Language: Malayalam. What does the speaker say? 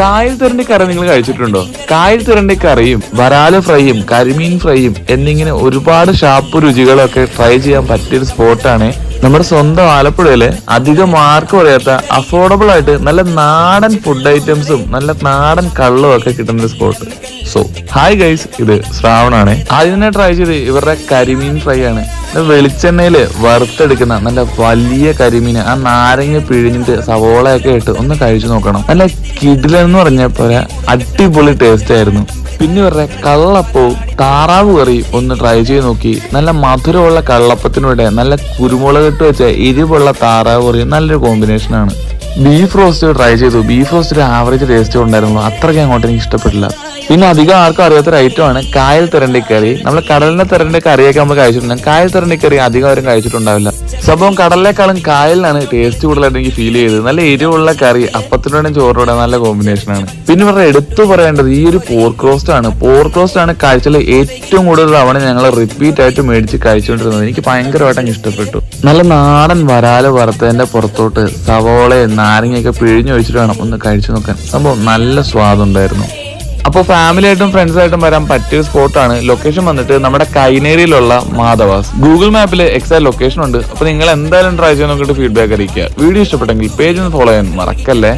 കായൽ തുരണ്ടി കറി നിങ്ങൾ കഴിച്ചിട്ടുണ്ടോ? കായൽ തുരണ്ടി കറിയും വരാൽ ഫ്രൈയും കരിമീൻ ഫ്രൈയും എന്നിങ്ങനെ ഒരുപാട് ഷാപ്പ് രുചികളൊക്കെ ട്രൈ ചെയ്യാൻ പറ്റിയൊരു സ്പോട്ടാണ് നമ്മുടെ സ്വന്തം ആലപ്പുഴയിലെ അധികം മാർക്ക് പറയാത്ത അഫോർഡബിൾ ആയിട്ട് നല്ല നാടൻ ഫുഡ് ഐറ്റംസും നല്ല നാടൻ കള്ളും ഒക്കെ കിട്ടുന്ന സ്പോട്ട് സോ ഹായ് ഗൈസ് ഇത് ശ്രാവണാണ്. ആദ്യം തന്നെ ട്രൈ ചെയ്ത് ഇവരുടെ കരിമീൻ ഫ്രൈ ആണ്. ഇത് വെളിച്ചെണ്ണയിൽ വറുത്തെടുക്കുന്ന നല്ല വലിയ കരിമീന് ആ നാരങ്ങ പിഴിഞ്ഞിട്ട് സവോളയൊക്കെ ഇട്ട് ഒന്ന് കഴിച്ചു നോക്കണം. നല്ല കിടിലെന്ന് പറഞ്ഞ പോലെ അടിപൊളി ടേസ്റ്റ് ആയിരുന്നു. പിന്നെ ഇവരുടെ കള്ളപ്പവും താറാവ് കറി ഒന്ന് ട്രൈ ചെയ്ത് നോക്കി. നല്ല മധുരമുള്ള കള്ളപ്പത്തിനൂടെ നല്ല കുരുമുളക് ഇട്ട് വെച്ച എരിവുള്ള താറാവ് കറിയും നല്ലൊരു കോമ്പിനേഷൻ ആണ്. ബീഫ് റോസ്റ്റ് ട്രൈ ചെയ്തു. ബീഫ് റോസ്റ്റ് ഒരു ആവറേജ് ടേസ്റ്റ് ഉണ്ടായിരുന്നു അത്രയ്ക്ക് അങ്ങോട്ട് എനിക്ക് ഇഷ്ടപ്പെട്ടില്ല. പിന്നെ അധികം ആർക്കും അറിയാത്ത ഐറ്റമാണ് കായൽ തെരണ്ടിക്കറി കറി. നമ്മൾ കടലിനെ തെരണ്ടി കറിയൊക്കെ നമ്മൾ കഴിച്ചിട്ടുണ്ടെങ്കിൽ കായൽ തെരണ്ടിക്കറി കറി അധികം ആരും കഴിച്ചിട്ടുണ്ടാവില്ല. സംഭവം കടലിനേക്കാളും കായലിനാണ് ടേസ്റ്റ് കൂടുതലായിട്ട് എനിക്ക് ഫീൽ ചെയ്തത്. നല്ല എരിവുള്ള കറി അപ്പത്തിനോടും ചോറോടെ നല്ല കോമ്പിനേഷൻ ആണ്. പിന്നെ ഇവരുടെ എടുത്തു പറയേണ്ടത് ഈ ഒരു പോർക്ക് റോസ്റ്റ് ആണ്. പോർക്ക് റോസ്റ്റ് ആണ് കാഴ്ചയിൽ ഏറ്റവും കൂടുതൽ തവണ ഞങ്ങൾ റിപ്പീറ്റ് ആയിട്ട് മേടിച്ച് കഴിച്ചുകൊണ്ടിരുന്നത്. എനിക്ക് ഭയങ്കരമായിട്ട് അങ്ങ് ഇഷ്ടപ്പെട്ടു. നല്ല നാടൻ വരാൽ വറുത്തതിന്റെ പുറത്തോട്ട് സവോളയും നാരങ്ങയൊക്കെ പിഴിഞ്ഞു ഒഴിച്ചിട്ട് വേണം ഒന്ന് കഴിച്ചു നോക്കാൻ. സംഭവം നല്ല സ്വാദുണ്ടായിരുന്നു അപ്പോൾ ഫാമിലി ആയിട്ടും ഫ്രണ്ട്സ് ആയിട്ടും വരാൻ പറ്റിയ സ്പോട്ടാണ് ലൊക്കേഷൻ വന്നിട്ട് നമ്മുടെ കൈനേരിയിലുള്ള മാധവാസ്. ഗൂഗിൾ മാപ്പിൽ എക്സാക്ട് ലൊക്കേഷൻ ഉണ്ട്. അപ്പോൾ നിങ്ങൾ എന്തായാലും ട്രൈ ചെയ്യാൻ നോക്കിയിട്ട് ഫീഡ്ബാക്ക് അറിയിക്കുക. വീഡിയോ ഇഷ്ടപ്പെട്ടെങ്കിൽ പേജ് ഒന്ന് ഫോളോ ചെയ്യാൻ മറക്കല്ലേ?